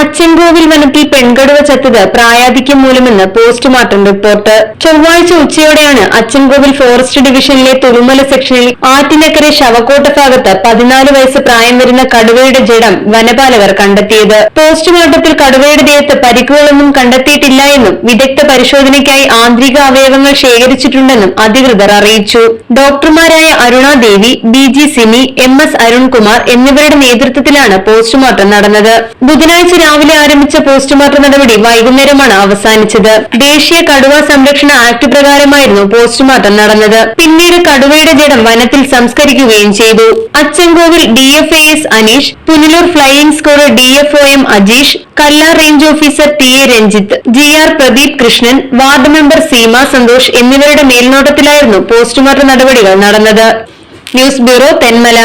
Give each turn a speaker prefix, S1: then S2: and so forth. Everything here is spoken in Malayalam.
S1: അച്ചൻകോവിൽ വനത്തിൽ പെൺകടുവ ചത്തത് പ്രായാധിക്യം മൂലമെന്ന് പോസ്റ്റ്മോർട്ടം റിപ്പോർട്ട്. ചൊവ്വാഴ്ച ഉച്ചയോടെയാണ് അച്ചൻകോവിൽ ഫോറസ്റ്റ് ഡിവിഷനിലെ തുളുമല സെക്ഷനിൽ ആറ്റിനക്കരെ ശവക്കോട്ട ഭാഗത്ത് പതിനാല് വയസ്സ് പ്രായം വരുന്ന കടുവയുടെ ജഡം വനപാലകർ കണ്ടെത്തിയത്. പോസ്റ്റ്മോർട്ടത്തിൽ കടുവയുടെ ദേഹത്ത് പരിക്കുകളൊന്നും കണ്ടെത്തിയിട്ടില്ല എന്നും വിദഗ്ധ പരിശോധനയ്ക്കായി ആന്തരിക അവയവങ്ങൾ ശേഖരിച്ചിട്ടുണ്ടെന്നും അധികൃതർ അറിയിച്ചു. ഡോക്ടർമാരായ Arunadevi B G Sini M S Arunkumar എന്നിവരുടെ നേതൃത്വത്തിലാണ് പോസ്റ്റ്മോർട്ടം നടന്നത്. ബുധനാഴ്ച രാവിലെ ആരംഭിച്ച പോസ്റ്റ്മോർട്ടം നടപടി വൈകുന്നേരമാണ് അവസാനിച്ചത്. ദേശീയ കടുവ സംരക്ഷണ ആക്ട് പ്രകാരമായിരുന്നു പോസ്റ്റ്മോർട്ടം നടന്നത്. പിന്നീട് കടുവയുടെ ജഡം വനത്തിൽ സംസ്കരിക്കുകയും ചെയ്തു. Achankovil D F Aneesh Punalur flying squad D F Ajeesh Kallar range officer T A Ranjith G R Pradeep Krishnan ward member Seema Santhosh എന്നിവരുടെ മേൽനോട്ടത്തിലായിരുന്നു പോസ്റ്റ്മോർട്ടം നടപടികൾ നടന്നത്. News bureau Thenmala.